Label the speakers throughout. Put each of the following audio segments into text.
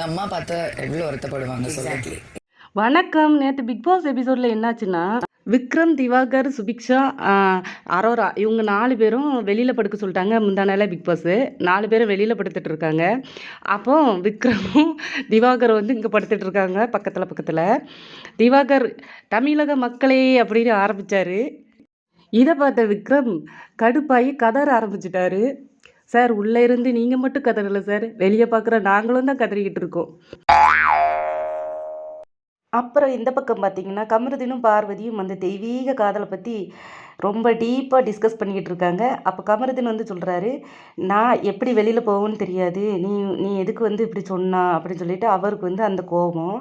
Speaker 1: அவங்களோட அம்மா பார்த்தா எவ்வளோ வருத்தப்படுவாங்க சொல்லி
Speaker 2: வணக்கம். நேற்று பிக் பாஸ் எபிசோடில் என்னாச்சுன்னா விக்ரம் திவாகர் சுபிக்ஷா அரோரா இவங்க நாலு பேரும் வெளியில் படுக்க சொல்லிட்டாங்க. முந்தானால பிக் பாஸு நாலு பேரும் வெளியில் படுத்துட்டு இருக்காங்க. அப்போ விக்ரமும் திவாகர் வந்து இங்கே படுத்துட்டு இருக்காங்க பக்கத்தில் பக்கத்தில். திவாகர் தமிழக மக்களே அப்படின்னு ஆரம்பித்தார் இதை பார்த்த விக்ரம் கடுப்பாகி கதற ஆரம்பிச்சிட்டாரு. சார் உள்ளே இருந்து நீங்கள் மட்டும் கதறல சார். வெளியே பார்க்குற நாங்களும் தான் கதறிக்கிட்டு இருக்கோம். அப்புறம் இந்த பக்கம் பார்த்தீங்கன்னா கமருதினும் பார்வதியும் அந்த தெய்வீக காதலை பற்றி ரொம்ப டீப்பாக டிஸ்கஸ் பண்ணிக்கிட்டு இருக்காங்க. அப்போ கமருதீன் வந்து சொல்கிறாரு நான் எப்படி வெளியில் போவோன்னு தெரியாது. நீ நீ எதுக்கு வந்து இப்படி சொன்னா? அப்படின்னு சொல்லிட்டு அவருக்கு வந்து அந்த கோபம்.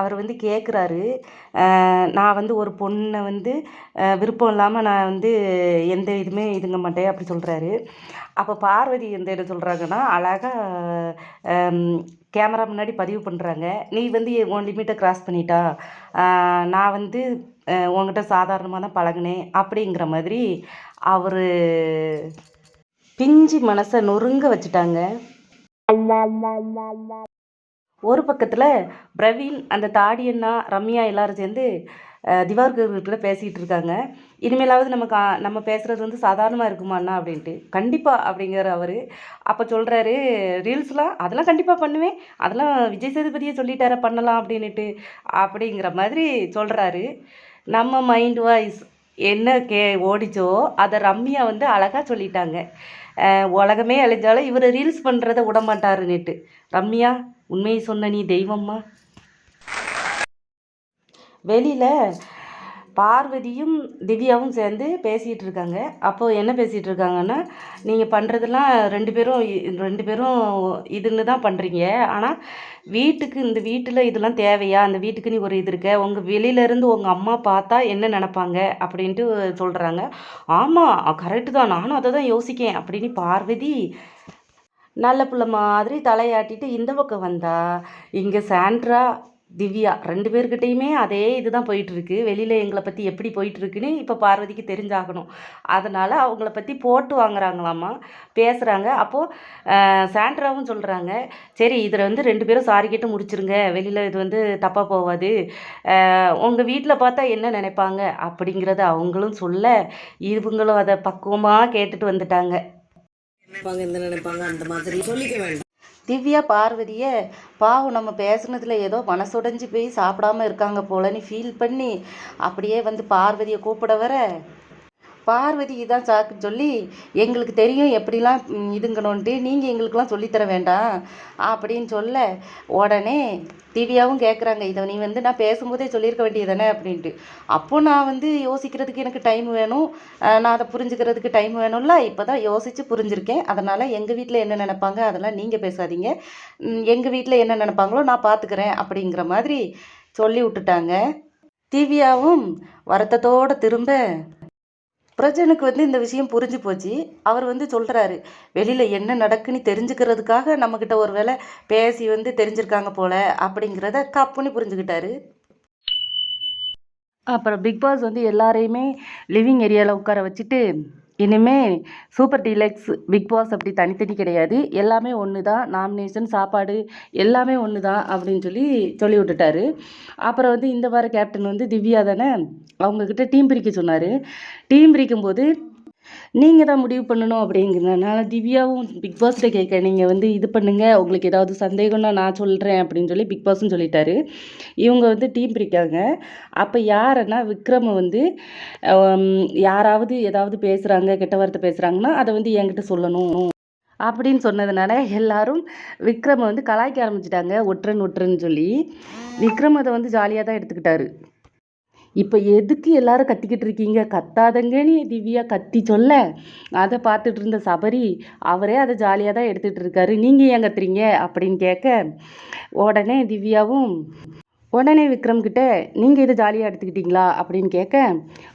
Speaker 2: அவர் வந்து கேட்குறாரு நான் வந்து ஒரு பொண்ணை வந்து விருப்பம் இல்லாமல் நான் வந்து எந்த இதுவுமே இதுங்க மாட்டேன். அப்படி சொல்கிறாரு அப்போ பார்வதி எந்த இடம் சொல்கிறாங்கன்னா அழகாக கேமரா முன்னாடி பதிவு பண்ணுறாங்க நீ வந்து உன் லிமிட்டை கிராஸ் பண்ணிட்டா. நான் வந்து உங்ககிட்ட சாதாரணமாக தான் பழகினேன் அப்படிங்கிற மாதிரி அவர் பிஞ்சு மனசை நொறுங்க வச்சுட்டாங்க. ஒரு பக்கத்தில் பிரவீன் அந்த தாடியண்ணா ரம்யா எல்லாரும் சேர்ந்து திவார்கிட்ட பேசிகிட்டு இருக்காங்க. இனிமேலாவது நம்ம கா நம்ம பேசுகிறது வந்து சாதாரணமாக இருக்குமா அண்ணா அப்படின்ட்டு. கண்டிப்பாக அப்படிங்கிற அவர். அப்போ சொல்கிறாரு ரீல்ஸ்லாம் அதெல்லாம் கண்டிப்பாக பண்ணுவேன். அதெல்லாம் விஜய் சேதுபதியை சொல்லிட்டார பண்ணலாம் அப்படின்னுட்டு அப்படிங்கிற மாதிரி சொல்கிறாரு நம்ம மைண்ட் வாய்ஸ் என்ன கே ஓடிச்சோ அதை ரம்யா வந்து அழகாக சொல்லிட்டாங்க. அஹ், உலகமே அழிஞ்சாலும் இவர் ரீல்ஸ் பண்ணுறதை விட நேற்று ரம்யா உண்மையை சொன்ன நீ தெய்வம்மா. வெளியில் பார்வதியும் திவ்யாவும் சேர்ந்து பேசிகிட்டு இருக்காங்க அப்போது என்ன பேசிகிட்டு இருக்காங்கன்னா நீங்கள் பண்ணுறதெல்லாம் ரெண்டு பேரும் இ- ரெண்டு பேரும் இதுன்னு தான் பண்ணுறீங்க ஆனால் வீட்டுக்கு இந்த வீட்டில் இதெல்லாம் தேவையா? அந்த வீட்டுக்கு நீ ஒரு இது இருக்க. உங்கள் வெளியிலேருந்து உங்கள் அம்மா பார்த்தா என்ன நினப்பாங்க? அப்படின்ட்டு சொல்கிறாங்க ஆமாம் கரெக்டு தான். நானும் அதை தான் யோசிக்கேன். அப்படின்னு பார்வதி நல்ல பிள்ளை மாதிரி தலையாட்டிட்டு இந்த பக்கம் வந்தா இங்கே சாண்ட்ரா திவ்யா ரெண்டு பேர்கிட்டயுமே அதே இதுதான் போயிட்டு இருக்கு வெளியில் எங்களை பற்றி எப்படி போயிட்டு இருக்குன்னு இப்போ பார்வதிக்கு தெரிஞ்சாகணும். அதனால் அவங்கள பற்றி போட்டு வாங்குறாங்களாமா? பேசுகிறாங்க அப்போது சாண்ட்ராவும் சொல்கிறாங்க சரி இதில் வந்து ரெண்டு பேரும் சாரி கேட்டு முடிச்சிருங்க. வெளியில் இது வந்து தப்பாக போகாது. உங்கள் வீட்டில் பார்த்தா என்ன நினைப்பாங்க? அப்படிங்கிறத அவங்களும் சொல்ல இவங்களும் அதை பக்குவமாக கேட்டுட்டு வந்துட்டாங்க.
Speaker 3: நினைப்பாங்க இந்த நினைப்பாங்க அந்த மாதிரி சொல்லிக்க வேண்டாம்.
Speaker 2: திவ்யா பார்வதியை பாவம் நம்ம பேசுனதில் ஏதோ மனசுடைஞ்சு போய் சாப்பிடாம இருக்காங்க போலன்னு ஃபீல் பண்ணி அப்படியே வந்து பார்வதியை கூப்பிட வர பார்வதி இதான் சாக்குன்னு சொல்லி எங்களுக்கு தெரியும் எப்படிலாம் இதுங்கணுன்ட்டு நீங்கள் எங்களுக்கெலாம் சொல்லித்தர வேண்டாம். அப்படின்னு சொல்ல உடனே திவ்யாவும் கேட்குறாங்க இதை நீ வந்து நான் பேசும்போதே சொல்லியிருக்க வேண்டியது தானே அப்படின்ட்டு. அப்போது நான் வந்து யோசிக்கிறதுக்கு எனக்கு டைம் வேணும். நான் அதை புரிஞ்சுக்கிறதுக்கு டைம் வேணும்ல. இப்போ தான் யோசித்து புரிஞ்சுருக்கேன். அதனால் எங்கள் வீட்டில் என்ன நினைப்பாங்க அதெல்லாம் நீங்கள் பேசாதீங்க. எங்கள் வீட்டில் என்ன நினைப்பாங்களோ நான் பார்த்துக்கிறேன் அப்படிங்கிற மாதிரி சொல்லி விட்டுட்டாங்க. திவ்யாவும் வருத்தத்தோடு திரும்ப பிரஜனுக்கு வந்து இந்த விஷயம் புரிஞ்சு போச்சு. அவர் வந்து சொல்கிறாரு வெளியில் என்ன நடக்குன்னு தெரிஞ்சுக்கிறதுக்காக நம்மக்கிட்ட ஒரு வேளை பேசி வந்து தெரிஞ்சிருக்காங்க போல அப்படிங்கிறத கப்புன்னு புரிஞ்சுக்கிட்டாரு. அப்புறம் பிக் பாஸ் வந்து எல்லாரையுமே லிவிங் ஏரியாவில் உட்கார வச்சுட்டு இனிமே சூப்பர் டீலக்ஸ் பிக் பாஸ் அப்படி தனித்தனி கிடையாது. எல்லாமே ஒன்று தான் நாமினேஷன் சாப்பாடு எல்லாமே ஒன்று தான் அப்படின்னு சொல்லி சொல்லி விட்டுட்டாரு. அப்புறம் வந்து இந்த வார கேப்டன் வந்து திவ்யா தானே அவங்கக்கிட்ட டீம் பிரிக்க சொன்னார். டீம் பிரிக்கும்போது நீங்கள் தான் முடிவு பண்ணணும் அப்படிங்கிறதுனால திவ்யாவும் பிக் பாஸ்கிட்ட கேட்க நீங்கள் வந்து இது பண்ணுங்கள் உங்களுக்கு ஏதாவது சந்தேகம்னா நான் சொல்கிறேன் அப்படின்னு சொல்லி பிக் பாஸும் சொல்லிட்டாரு. இவங்க வந்து டீம் பிரிக்காங்க அப்போ யாருன்னா விக்ரமை வந்து யாராவது ஏதாவது பேசுகிறாங்க கெட்ட வார்த்தை பேசுகிறாங்கன்னா அதை வந்து என்கிட்ட சொல்லணும் அப்படின்னு சொன்னதுனால எல்லாரும் விக்ரமை வந்து கலாய்க்க ஆரம்பிச்சிட்டாங்க ஒற்றன் ஒற்றன்னு சொல்லி. விக்ரம் அதை வந்து ஜாலியாக தான் எடுத்துக்கிட்டாரு. இப்போ எதுக்கு எல்லாரும் கத்திக்கிட்டு இருக்கீங்க? கத்தாதங்கன்னு திவ்யா கத்தி சொல்ல அதை பார்த்துட்டு இருந்த சபரி அவரே அதை ஜாலியாக தான் எடுத்துகிட்டு இருக்காரு. நீங்கள் ஏன் கத்துறீங்க? அப்படின்னு கேட்க உடனே திவ்யாவும் உடனே விக்ரம் கிட்ட நீங்கள் இது ஜாலியாக எடுத்துக்கிட்டீங்களா? அப்படின்னு கேட்க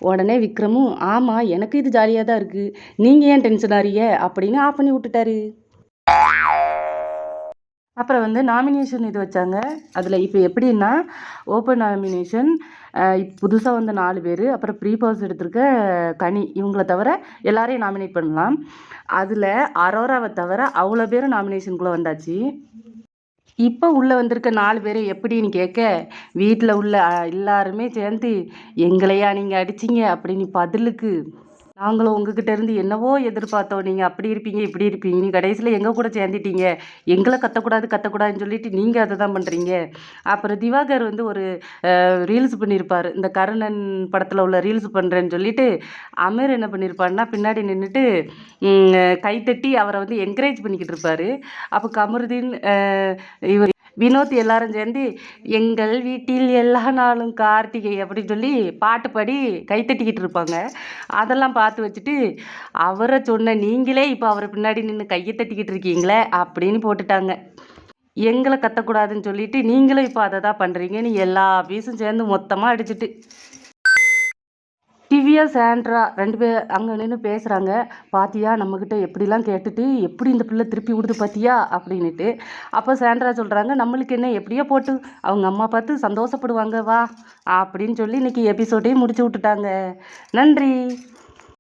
Speaker 2: உடனே விக்ரமும் ஆமாம் எனக்கு இது ஜாலியாக தான் இருக்குது நீங்கள் ஏன் டென்ஷன் ஆறீங்க? அப்படின்னு ஆஃப் பண்ணி விட்டுட்டாரு. அப்புறம் வந்து நாமினேஷன் இது வச்சாங்க. அதில் இப்போ எப்படின்னா ஓப்பன் நாமினேஷன் புதுசாக வந்த நாலு பேர் அப்புறம் ப்ரீ பாஸ் எடுத்திருக்க கனி இவங்கள தவிர எல்லாரையும் நாமினேட் பண்ணலாம். அதில் அரோராவை தவிர அவ்வளோ பேரும் நாமினேஷனுக்குள்ளே வந்தாச்சு. இப்போ உள்ளே வந்திருக்க நாலு பேர் எப்படின்னு கேட்க வீட்டில் உள்ள எல்லாருமே சேர்ந்து எங்களையா நீங்கள் அடிச்சீங்க? அப்படின்னு பதிலுக்கு நாங்களும் உங்ககிட்ட இருந்து என்னவோ எதிர்பார்த்தோம். நீங்கள் அப்படி இருப்பீங்க இப்படி இருப்பீங்க. நீ கடைசியில் எங்கள் கூட சேர்ந்துட்டீங்க? எங்களை கத்தக்கூடாது கத்தக்கூடாதுன்னு சொல்லிட்டு நீங்கள் அதை தான் பண்ணுறீங்க அப்புறம் திவாகர் வந்து ஒரு ரீல்ஸ் பண்ணியிருப்பார் இந்த கருணன் படத்தில் உள்ள ரீல்ஸ் பண்ணுறேன்னு சொல்லிட்டு அமீர் என்ன பண்ணியிருப்பாருன்னா பின்னாடி நின்றுட்டு கைத்தட்டி அவரை வந்து என்கரேஜ் பண்ணிக்கிட்டு இருப்பாரு. அப்போ கமருதீன் இவர் வினோத் எல்லாரும் சேர்ந்து எங்கள் வீட்டில் எல்லா நாளும் கார்த்திகை அப்படின்னு சொல்லி பாட்டு பாடி கைத்தட்டிக்கிட்டு இருப்பாங்க. அதெல்லாம் பார்த்து வச்சுட்டு அவரை சொன்ன நீங்களே இப்போ அவரை பின்னாடி நின்று கையை தட்டிக்கிட்டு இருக்கீங்களே அப்படின்னு போட்டுட்டாங்க. எங்களை கத்தக்கூடாதுன்னு சொல்லிட்டு நீங்களும் இப்போ அதை தான் பண்ணுறீங்கன்னு எல்லா பீஸும் சேர்ந்து மொத்தமாக அடிச்சிட்டு. திவ்யா சாண்ட்ரா ரெண்டு பேர் அங்கே நின்று பேசுகிறாங்க பாத்தியா நம்மக்கிட்ட எப்படிலாம் கேட்டுட்டு எப்படி இந்த பிள்ளை திருப்பி விடுது பாத்தியா அப்படின்னுட்டு. அப்போ சாண்ட்ரா சொல்கிறாங்க நம்மளுக்கு என்ன எப்படியோ போட்டு அவங்க அம்மா பார்த்து சந்தோஷப்படுவாங்க வா அப்படின்னு சொல்லி இன்னைக்கு எபிசோடையும் முடிச்சு விட்டுட்டாங்க. நன்றி.